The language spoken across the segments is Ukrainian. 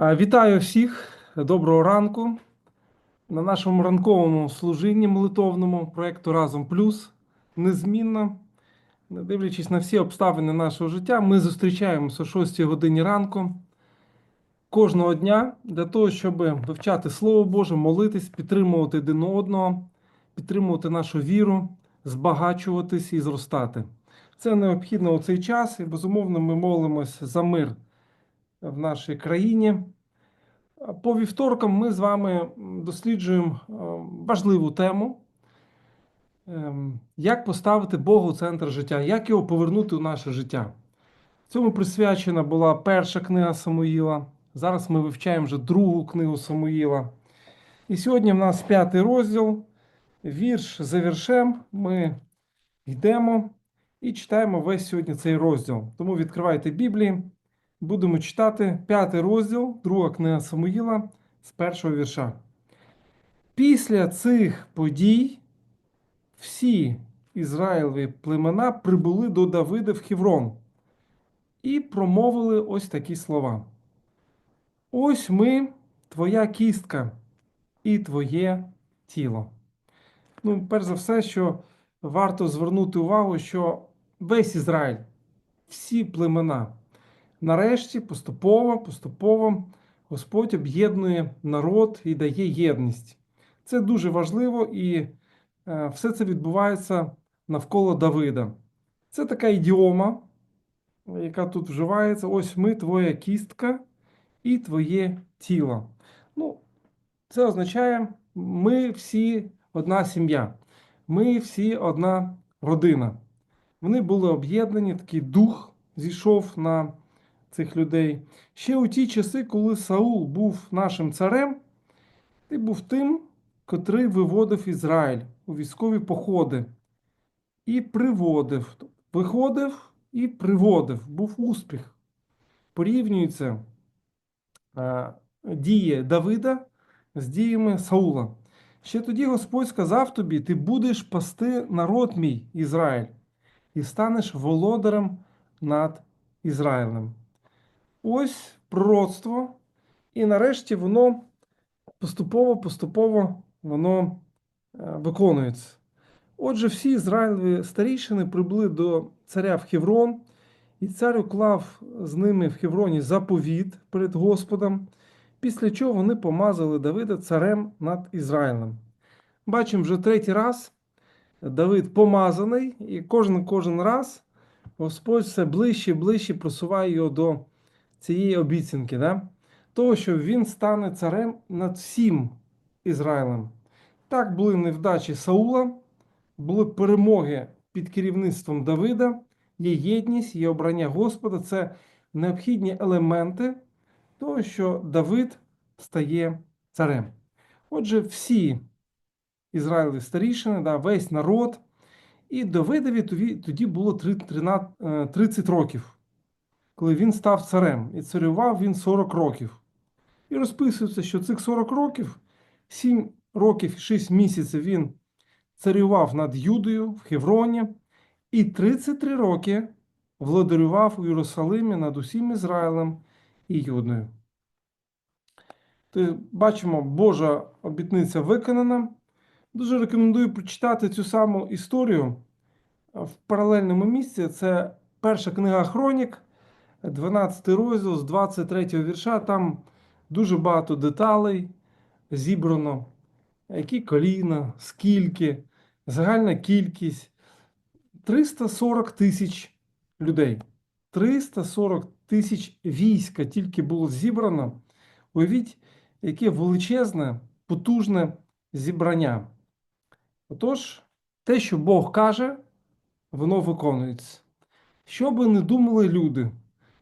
Вітаю всіх, доброго ранку. На нашому ранковому служінні молитовному проєкту Разом Плюс незмінно, не дивлячись на всі обставини нашого життя, ми зустрічаємося о 6 годині ранку кожного дня для того, щоб вивчати Слово Боже, молитись, підтримувати один одного, підтримувати нашу віру, збагачуватись і зростати. Це необхідно у цей час, і безумовно ми молимось за мир в нашій країні. По вівторкам ми з вами досліджуємо е, важливу тему, ем, як поставити Бога у центр життя, як його повернути у наше життя. Цьому присвячена була перша книга Самуїла. Зараз ми вивчаємо вже другу книгу Самуїла. І сьогодні в нас п'ятий розділ, вірш за віршем. Ми йдемо і читаємо весь сьогодні цей розділ. Тому відкривайте Біблії. Будемо читати п'ятий розділ, друга книга Самуїла з першого вірша. Після цих подій всі Ізраїлеві племена прибули до Давида в Хеврон і промовили ось такі слова: Ось ми, твоя кістка і твоє тіло. Ну, перш за все, що варто звернути увагу, що весь Ізраїль, всі племена. Нарешті поступово, поступово Господь об'єднує народ і дає єдність. Це дуже важливо, і е, все це відбувається навколо Давида. Це така ідіома, яка тут вживається: ось ми, твоя кістка і твоє тіло. Ну, Це означає, ми всі одна сім'я, ми всі одна родина. Вони були об'єднані, такий дух зійшов на цих людей. Ще у ті часи, коли Саул був нашим царем, ти був тим, котрий виводив Ізраїль у військові походи і приводив, виходив і приводив, був успіх. Порівнюється е, дії Давида з діями Саула. Ще тоді Господь сказав тобі: ти будеш пасти народ мій Ізраїль, і станеш володарем над Ізраїлем. Ось пророцтво, і нарешті воно поступово-поступово воно е, виконується. Отже, всі Ізраїлеві старішини прибули до царя в Хеврон, і цар уклав з ними в Хевроні заповіт перед Господом, після чого вони помазали Давида царем над Ізраїлем. Бачимо вже третій раз Давид помазаний, і кожен кожен раз Господь все ближче і ближче просуває його до цієї обіцянки, да? того, що він стане царем над всім Ізраїлем. Так були невдачі Саула, були перемоги під керівництвом Давида, є єдність, є обрання Господа. Це необхідні елементи того, що Давид стає царем. Отже, всі Ізраїлеві старішини, да, весь народ. І Давидові тоді було 30 років коли він став царем, і царював він 40 років. І розписується, що цих 40 років, 7 років і 6 місяців він царював над Юдою в Хевроні, і 33 роки владарював у Єрусалимі над усім Ізраїлем і Юдою. То бачимо, Божа обітниця виконана. Дуже рекомендую прочитати цю саму історію в паралельному місці. Це перша книга Хронік. 12 розділ з 23 вірша, там дуже багато деталей зібрано, які коліна, скільки, загальна кількість 340 тисяч людей. 340 тисяч війська тільки було зібрано. Уявіть, яке величезне, потужне зібрання. Отож, те, що Бог каже, воно виконується. Що би не думали люди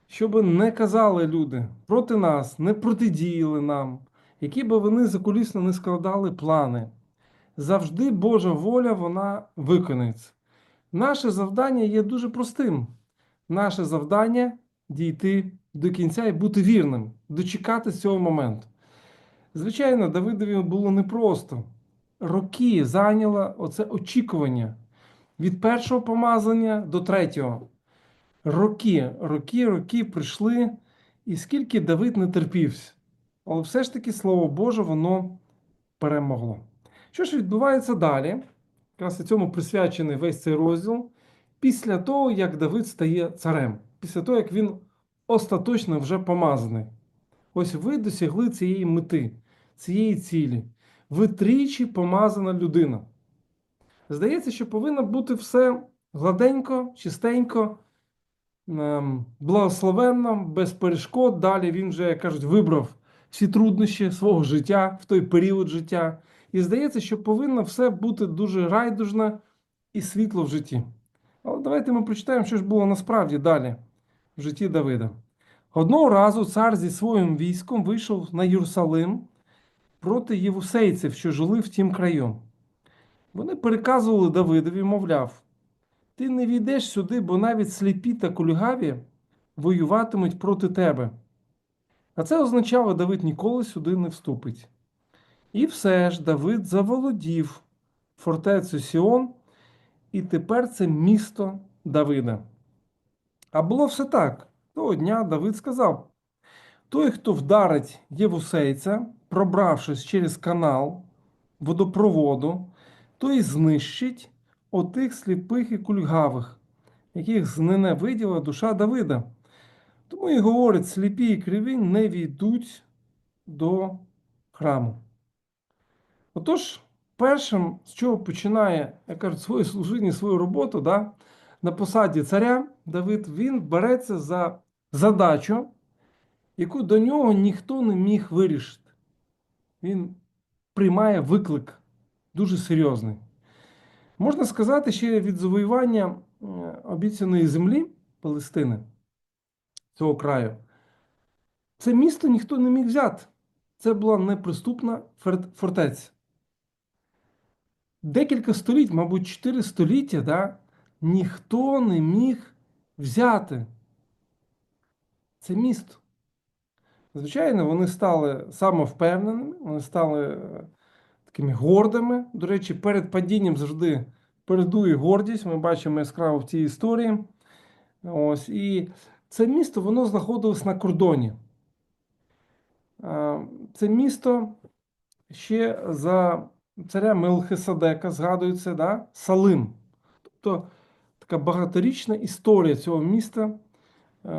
щоб не казали люди проти нас, не протидіяли нам, які би вони закулісно не складали плани. Завжди Божа воля вона виконується. Наше завдання є дуже простим. Наше завдання дійти до кінця і бути вірним, дочекати цього моменту. Звичайно, Давидові було непросто. Роки зайняло оце очікування від першого помазання до третього роки, роки, роки прийшли, і скільки Давид не терпівся. але все ж таки Слово Боже, воно перемогло. Що ж відбувається далі? Якраз цьому присвячений весь цей розділ. Після того, як Давид стає царем, після того, як він остаточно вже помазаний. Ось ви досягли цієї мети, цієї цілі. Ви тричі помазана людина. Здається, що повинно бути все гладенько, чистенько, благословенно, без перешкод. Далі він вже, як кажуть, вибрав всі труднощі свого життя в той період життя. І здається, що повинно все бути дуже райдужно і світло в житті. Але давайте ми прочитаємо, що ж було насправді далі в житті Давида. Одного разу цар зі своїм військом вийшов на Єрусалим проти євусейців, що жили в тім краю. Вони переказували Давидові, мовляв, ти не війдеш сюди, бо навіть сліпі та кульгаві воюватимуть проти тебе. А це означало, Давид ніколи сюди не вступить. І все ж Давид заволодів фортецю Сіон, і тепер це місто Давида. А було все так. Того дня Давид сказав: той, хто вдарить Євусейця, пробравшись через канал водопроводу, той знищить отих сліпих і кульгавих, яких зненавиділа душа Давида. Тому і говорить, сліпі і криві не війдуть до храму. Отож, першим, з чого починає, як кажуть, своє служіння, свою роботу, да, на посаді царя Давид, він береться за задачу, яку до нього ніхто не міг вирішити. Він приймає виклик дуже серйозний. Можна сказати, ще від завоювання е, обіцяної землі Палестини, цього краю, це місто ніхто не міг взяти. Це була неприступна фортеця. Декілька століть, мабуть, чотири століття, да, ніхто не міг взяти це місто. Звичайно, вони стали самовпевненими, вони стали е, такими гордими. До речі, перед падінням завжди передує гордість. Ми бачимо яскраво в цій історії. Ось, і це місто воно знаходилось на кордоні. Це місто ще за царя Мелхиседека згадується, да? Салим. Тобто така багаторічна історія цього міста.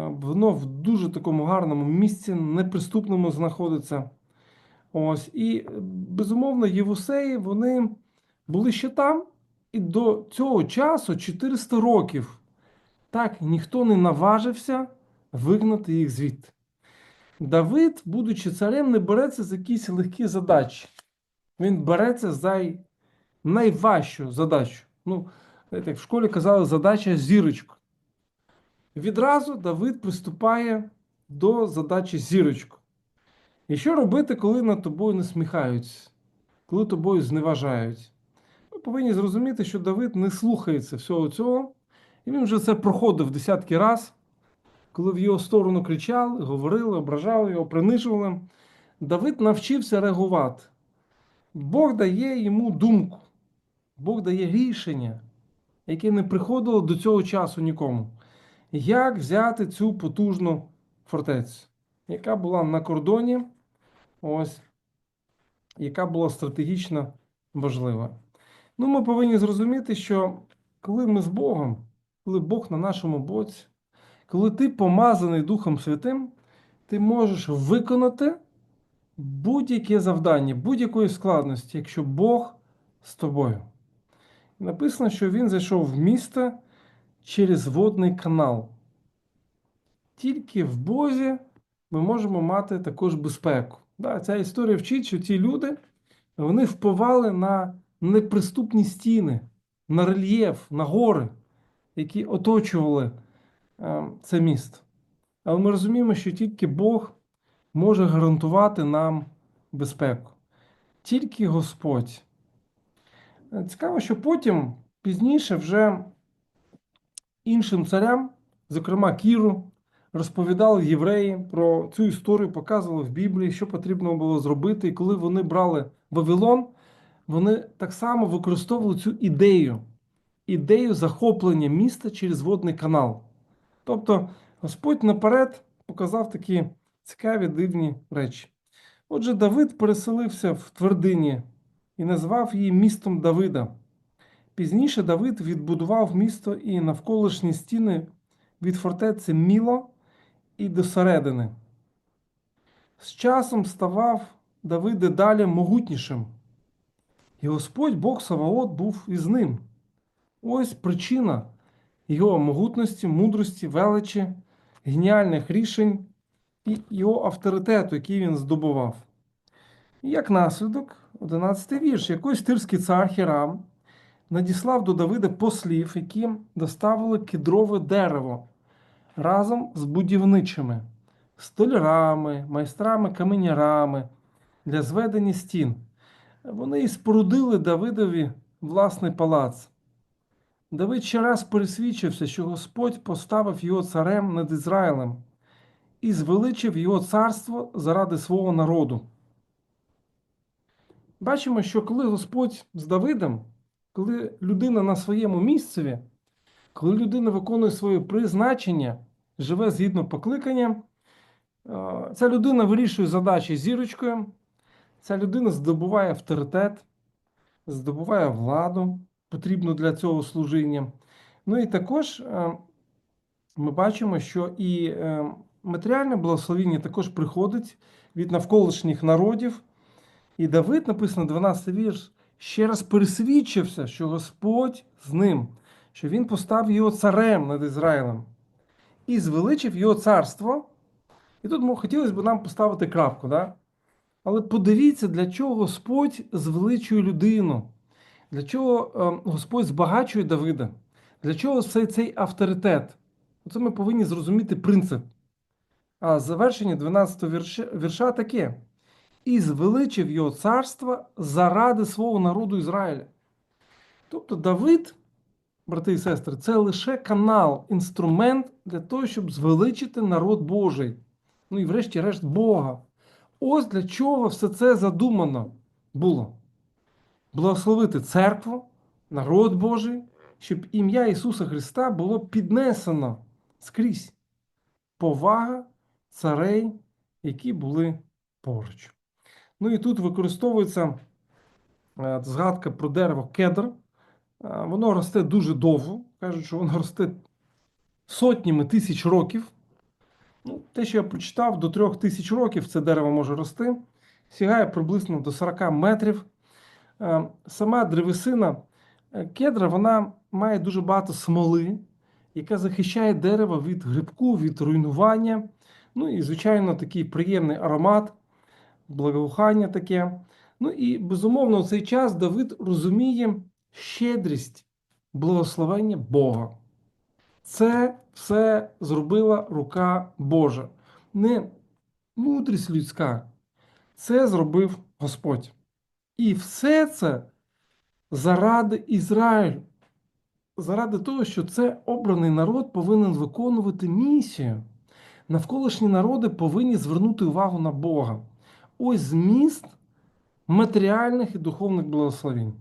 Воно в дуже такому гарному місці, неприступному знаходиться. Ось. І, е, безумовно, євусеї вони були ще там, і до цього часу 400 років. Так, ніхто не наважився вигнати їх звідти. Давид, будучи царем, не береться за якісь легкі задачі. Він береться за найважчу задачу. Ну, як в школі казали, задача зірочку. Відразу Давид приступає до задачі зірочку. І що робити, коли над тобою насміхаються, коли тобою зневажають? Ми повинні зрозуміти, що Давид не слухається всього цього, і він вже це проходив десятки разів, коли в його сторону кричали, говорили, ображали його, принижували. Давид навчився реагувати. Бог дає йому думку, Бог дає рішення, яке не приходило до цього часу нікому. Як взяти цю потужну фортецю, яка була на кордоні, ось, яка була стратегічно важлива. Ну, ми повинні зрозуміти, що коли ми з Богом, коли Бог на нашому боці, коли ти помазаний Духом Святим, ти можеш виконати будь-яке завдання, будь-якої складності, якщо Бог з тобою. Написано, що він зайшов в місто через водний канал. Тільки в Бозі ми можемо мати також безпеку. Да, ця історія вчить, що ті люди вони впливали на неприступні стіни, на рельєф, на гори, які оточували е, це місто. Але ми розуміємо, що тільки Бог може гарантувати нам безпеку. Тільки Господь. Е, Цікаво, що потім, пізніше, вже іншим царям, зокрема Кіру, розповідали євреї про цю історію, показували в Біблії, що потрібно було зробити. І коли вони брали Вавилон, вони так само використовували цю ідею, ідею захоплення міста через водний канал. Тобто Господь наперед показав такі цікаві дивні речі. Отже, Давид переселився в твердині і назвав її містом Давида. Пізніше Давид відбудував місто і навколишні стіни від фортеці Міло і до середини. З часом ставав Давид дедалі могутнішим, і Господь Бог Саваот був із ним. Ось причина його могутності, мудрості, величі, геніальних рішень і його авторитету, який він здобував. І як наслідок, 11 вірш, якийсь тирський цар Хірам надіслав до Давида послів, які доставили кедрове дерево разом з будівничими, столярами, майстрами каменярами для зведення стін. Вони і спорудили Давидові власний палац. Давид ще раз пересвідчився, що Господь поставив його царем над Ізраїлем і звеличив його царство заради свого народу. Бачимо, що коли Господь з Давидом, коли людина на своєму місцеві, коли людина виконує своє призначення, живе згідно покликання, е, ця людина вирішує задачі зірочкою, ця людина здобуває авторитет, здобуває владу, потрібну для цього служіння. Ну і також е, ми бачимо, що і е, матеріальне благословіння також приходить від навколишніх народів. І Давид, написано 12 вірш, ще раз пересвідчився, що Господь з ним, що він постав його царем над Ізраїлем і звеличив його царство. І тут хотілося б нам поставити крапку. Да? Але подивіться, для чого Господь звеличує людину, для чого е, Господь збагачує Давида, для чого цей, цей авторитет. Оце ми повинні зрозуміти принцип. А завершення 12 вірша, вірша таке і звеличив його царство заради свого народу Ізраїля. Тобто Давид, брати і сестри, це лише канал, інструмент для того, щоб звеличити народ Божий. Ну і врешті-решт Бога. Ось для чого все це задумано було. Благословити церкву, народ Божий, щоб ім'я Ісуса Христа було піднесено скрізь. Повага царей, які були поруч. Ну і тут використовується е, згадка про дерево кедр. Е, Воно росте дуже довго. Кажуть, що воно росте сотнями тисяч років. Ну, те, що я прочитав, до трьох тисяч років це дерево може рости, сягає приблизно до 40 метрів. Е, Сама древесина е, кедра вона має дуже багато смоли, яка захищає дерево від грибку, від руйнування. Ну і, звичайно, такий приємний аромат благоухання таке. Ну і безумовно, в цей час Давид розуміє щедрість благословення Бога. Це все зробила рука Божа, не мудрість людська. Це зробив Господь. І все це заради Ізраїлю, заради того, що це обраний народ повинен виконувати місію. Навколишні народи повинні звернути увагу на Бога. Ось зміст матеріальних і духовних благословень.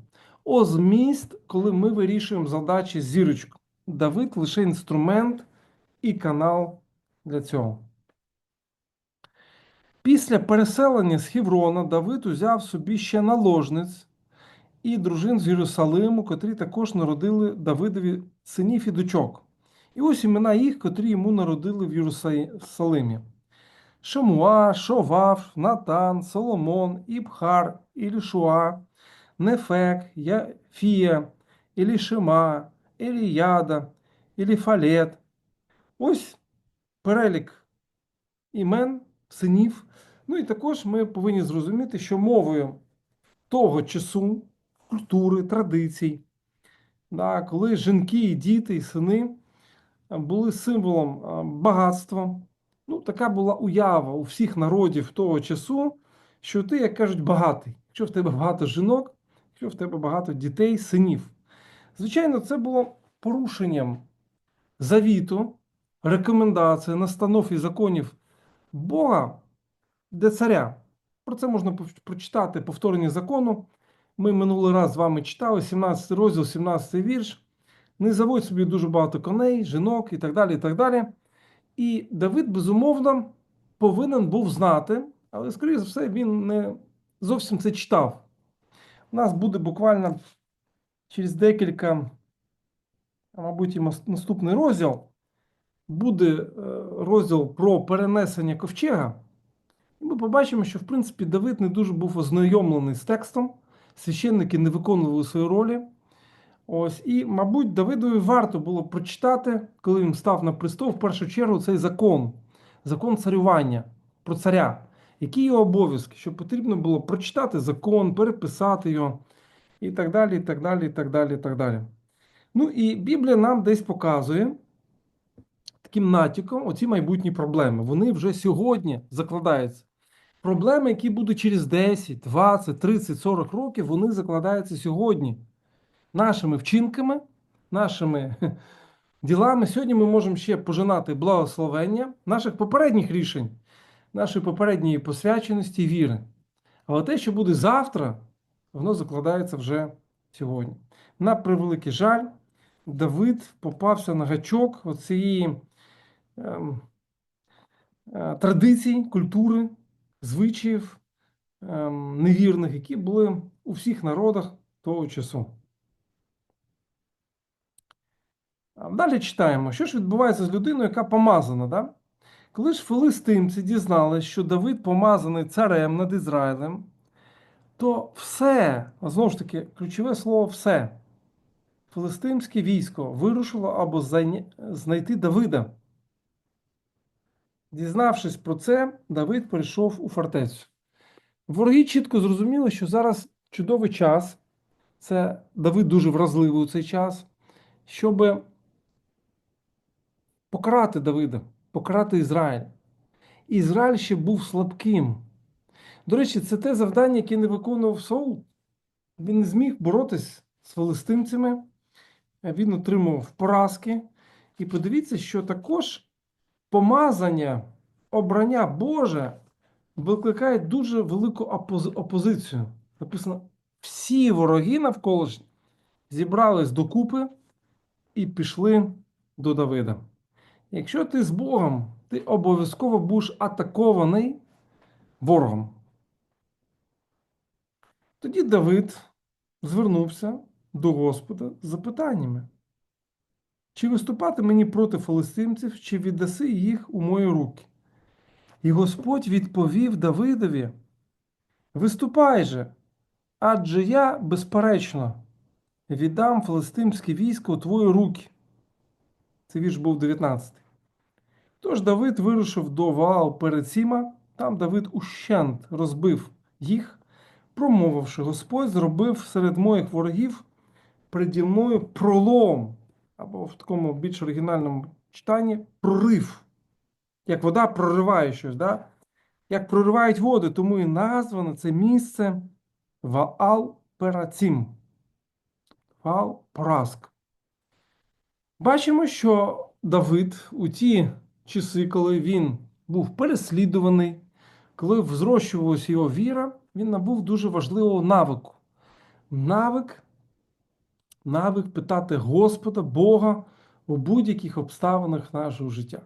Ось зміст, коли ми вирішуємо задачі з зірочкою. Давид лише інструмент і канал для цього. Після переселення з Хіврона Давид узяв собі ще наложниць і дружин з Єрусалиму, котрі також народили Давидові синів і дочок. І ось імена їх, котрі йому народили в Єрусалимі. Шамуа, Шовав, Натан, Соломон, Ібхар, Ілішуа, Нефек, Яфія, Елішима, Еліяда, Еліфалет. Ось перелік імен, синів. Ну і також ми повинні зрозуміти, що мовою того часу, культури, традицій, да, коли жінки, і діти, і сини були символом багатства. Ну, така була уява у всіх народів того часу, що ти, як кажуть, багатий. Якщо в тебе багато жінок, в тебе багато дітей, синів. Звичайно, це було порушенням завіту, рекомендацій, настанов і законів Бога для царя. Про це можна прочитати повторення закону. Ми минулий раз з вами читали 17 розділ, 17 вірш. Не заводь собі дуже багато коней, жінок і так далі. І так далі. І Давид, безумовно, повинен був знати, Але, скоріше за все, він не зовсім це читав. У нас буде буквально через декілька, мабуть, наступний розділ. Буде е, розділ про перенесення ковчега. І ми побачимо, що в принципі Давид не дуже був ознайомлений з текстом, священники не виконували свої ролі. Ось, і, мабуть, Давидові варто було прочитати, коли він став на престол, в першу чергу цей закон, закон царювання про царя, які його обов'язки, що потрібно було прочитати закон, переписати його, і так далі, і так далі, і так далі, і так далі. Ну і Біблія нам десь показує таким натяком оці майбутні проблеми. Вони вже сьогодні закладаються. Проблеми, які будуть через 10, 20, 30, 40 років, вони закладаються сьогодні нашими вчинками, нашими ділами. Сьогодні ми можемо ще пожинати благословення наших попередніх рішень, нашої попередньої посвяченості віри. Але те, що буде завтра, воно закладається вже сьогодні. На превеликий жаль, Давид попався на гачок оцієї ем, е, традицій, культури, звичаїв ем, невірних, які були у всіх народах того часу. Далі читаємо, що ж відбувається з людиною, яка помазана. Да? Коли ж филистимці дізналися, що Давид помазаний царем над Ізраїлем, то все, а знову ж таки, ключове слово все. Филистимське військо вирушило або знайти Давида. Дізнавшись про це, Давид перейшов у фортецю. Вороги чітко зрозуміли, що зараз чудовий час. Це Давид дуже вразливий у цей час, щоб покарати Давида, покарати Ізраїль. Ізраїль ще був слабким. До речі, це те завдання, яке не виконував Саул. Він не зміг боротись з филистимцями, він отримував поразки. І подивіться, що також помазання, обрання Боже викликає дуже велику опози- опозицію. Написано, всі вороги навколишні зібрались докупи і пішли до Давида. Якщо ти з Богом, ти обов'язково будеш атакований ворогом. Тоді Давид звернувся до Господа з запитаннями. Чи виступати мені проти филистимців, чи віддаси їх у мої руки? І Господь відповів Давидові: Виступай же, адже я, безперечно, віддам филистимське військо у твої руки. Це вірш був 19. Тож Давид вирушив до Ваал перед Сіма, там Давид ущент розбив їх, промовивши, Господь зробив серед моїх ворогів переді мною пролом, або в такому більш оригінальному читанні прорив. Як вода прориває щось, да? як проривають води, тому і названо це місце Ваал Перацім. Ваал поразка. Бачимо, що Давид у ті часи, коли він був переслідуваний, коли взрощувалася його віра, він набув дуже важливого навику. Навик, навик питати Господа, Бога у будь-яких обставинах нашого життя.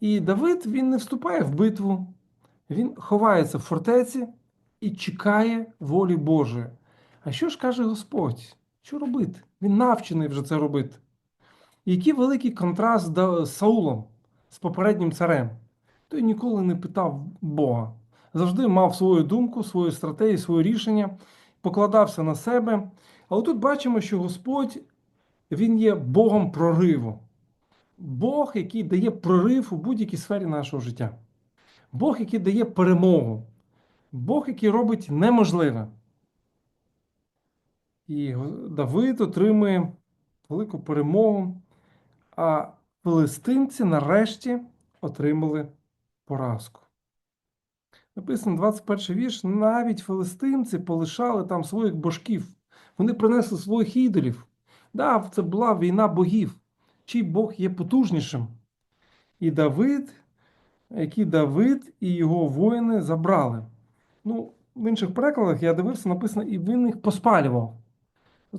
І Давид він не вступає в битву, він ховається в фортеці і чекає волі Божої. А що ж каже Господь? Що робити? Він навчений вже це робити. Який великий контраст з Саулом, з попереднім царем. Той ніколи не питав Бога. Завжди мав свою думку, свою стратегію, своє рішення, покладався на себе. Але тут бачимо, що Господь він є Богом прориву. Бог, який дає прорив у будь-якій сфері нашого життя. Бог, який дає перемогу. Бог, який робить неможливе. І Давид отримує велику перемогу, а филистимці нарешті отримали поразку. Написано 21 вірш, навіть филистимці полишали там своїх божків. Вони принесли своїх ідолів. Да, це була війна богів, чий Бог є потужнішим. І Давид, який Давид і його воїни забрали. Ну, в інших перекладах я дивився, написано, і він їх поспалював.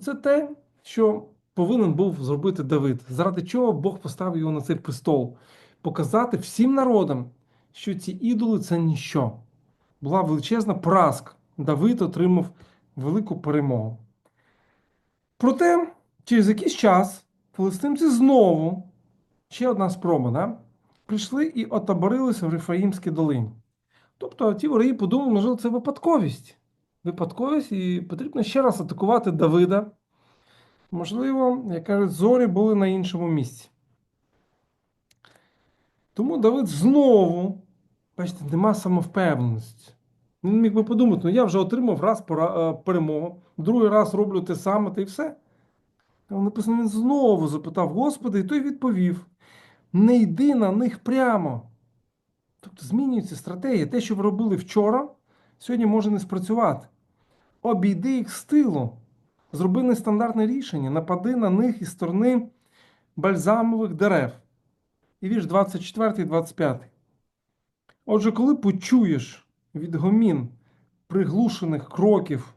Це те, що повинен був зробити Давид, заради чого Бог поставив його на цей престол, показати всім народам, що ці ідоли це ніщо. була величезна поразка. Давид отримав велику перемогу. Проте, через якийсь час филистимці знову, ще одна спроба, да? прийшли і отаборилися в Рифаїмській долині. Тобто ті вороги подумали, можливо, це випадковість. Випадковість, і потрібно ще раз атакувати Давида. Можливо, як кажуть, зорі були на іншому місці. Тому Давид знову, бачите, нема самовпевненості. Він міг би подумати, ну я вже отримав раз е, перемогу, другий раз роблю те саме, та й все. Написано, він знову запитав Господа, і той відповів: не йди на них прямо. Тобто змінюється стратегія. Те, що ви робили вчора, сьогодні може не спрацювати. Обійди їх з тилу. Зроби нестандартне рішення, напади на них із сторони бальзамових дерев. І вірш 24 25. Отже, коли почуєш відгомін приглушених кроків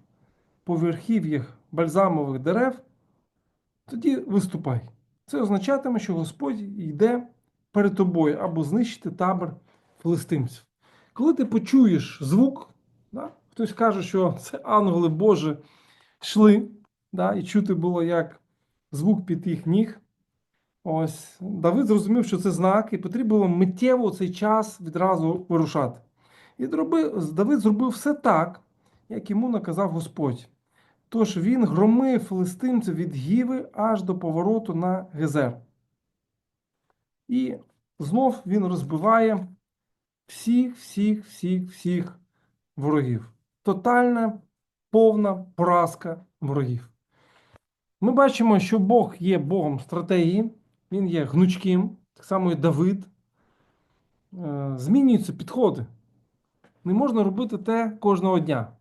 по верхів'ях бальзамових дерев, тоді виступай. Це означатиме, що Господь йде перед тобою або знищити табор филистимців. Коли ти почуєш звук, да, хтось каже, що це ангели Божі йшли, да, і чути було, як звук під їх ніг. Ось Давид зрозумів, що це знак, і потрібно було миттєво цей час відразу вирушати. І Давид зробив все так, як йому наказав Господь. Тож він громив филистимців від Гіви аж до повороту на Гезер. І знов він розбиває всіх, всіх, всіх, всіх ворогів. Тотальна, повна поразка ворогів. Ми бачимо, що Бог є Богом стратегії, він є гнучким, так само і Давид. Е, Змінюються підходи. Не можна робити те кожного дня.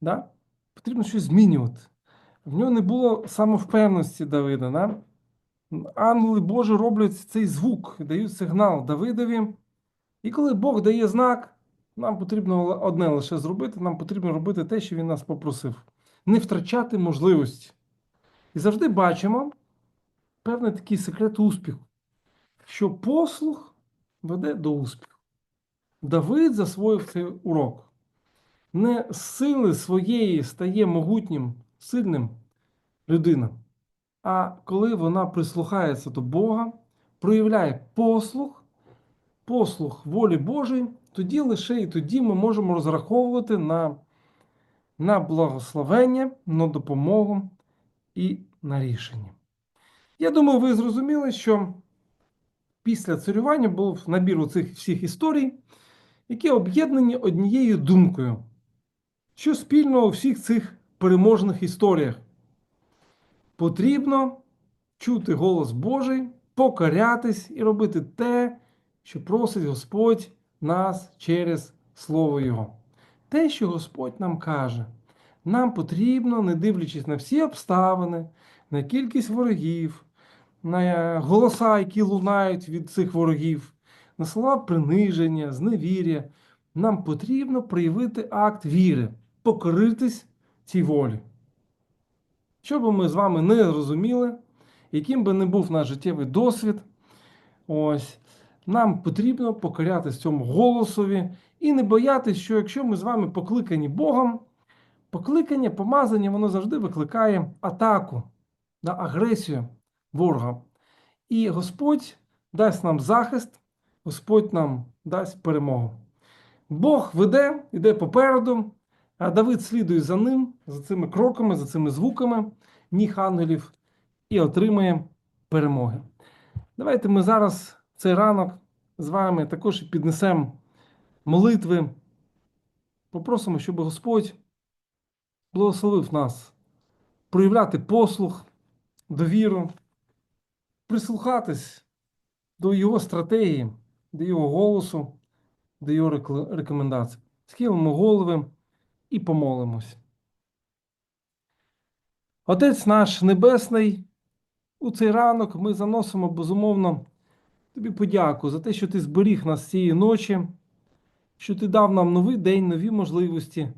Да? Потрібно щось змінювати. В нього не було самовпевності Давида. Да? Ангели Божі роблять цей звук, дають сигнал Давидові. І коли Бог дає знак, нам потрібно одне лише зробити, нам потрібно робити те, що він нас попросив. Не втрачати можливості. І завжди бачимо певний такий секрет успіху, що послух веде до успіху. Давид засвоїв цей урок. Не з сили своєї стає могутнім, сильним людина, а коли вона прислухається до Бога, проявляє послух, послух волі Божої, тоді лише і тоді ми можемо розраховувати на, на благословення, на допомогу і на рішення. Я думаю, ви зрозуміли, що після царювання був набір цих всіх історій, які об'єднані однією думкою. Що спільного у всіх цих переможних історіях? Потрібно чути голос Божий, покорятись і робити те, що просить Господь нас через Слово Його. Те, що Господь нам каже, нам потрібно, не дивлячись на всі обставини, на кількість ворогів, на голоса, які лунають від цих ворогів, на слова приниження, зневір'я, нам потрібно проявити акт віри, покоритись цій волі. Що би ми з вами не зрозуміли, яким би не був наш життєвий досвід, ось, нам потрібно покорятись цьому голосові і не боятися, що якщо ми з вами покликані Богом, покликання, помазання, воно завжди викликає атаку, на агресію ворога. І Господь дасть нам захист, Господь нам дасть перемогу. Бог веде, йде попереду, а Давид слідує за ним, за цими кроками, за цими звуками ніг ангелів і отримує перемоги. Давайте ми зараз цей ранок з вами також піднесемо молитви. Попросимо, щоб Господь благословив нас проявляти послух, довіру, прислухатись до Його стратегії, до Його голосу, до Його рекомендацій. Схилимо голови і помолимось. Отець наш Небесний, у цей ранок ми заносимо безумовно тобі подяку за те, що ти зберіг нас цієї ночі, що ти дав нам новий день, нові можливості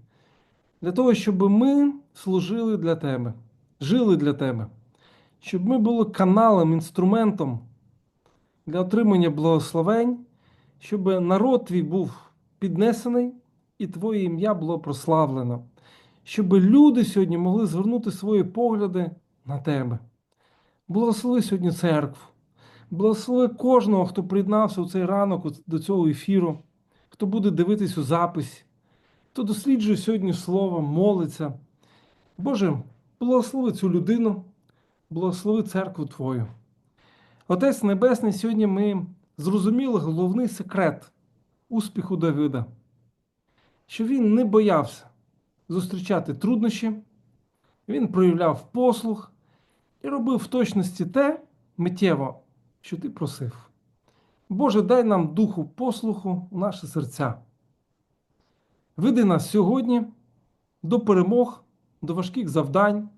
для того, щоб ми служили для тебе, жили для тебе, щоб ми були каналом, інструментом для отримання благословень, щоб народ твій був піднесений, і Твоє ім'я було прославлено, щоб люди сьогодні могли звернути свої погляди на Тебе. Благослови сьогодні церкву. Благослови кожного, хто приєднався у цей ранок до цього ефіру, хто буде дивитись у записі, хто досліджує сьогодні слово, молиться. Боже, благослови цю людину, благослови церкву Твою. Отець Небесний, сьогодні ми зрозуміли головний секрет успіху Давида, що він не боявся зустрічати труднощі, він проявляв послух і робив в точності те миттєво, що ти просив. Боже, дай нам духу послуху у наші серця. Веди нас сьогодні до перемог, до важких завдань.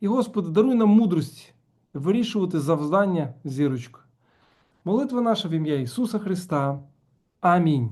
І, Господи, даруй нам мудрість вирішувати завдання зірочкою. Молитва наша в ім'я Ісуса Христа. Амінь.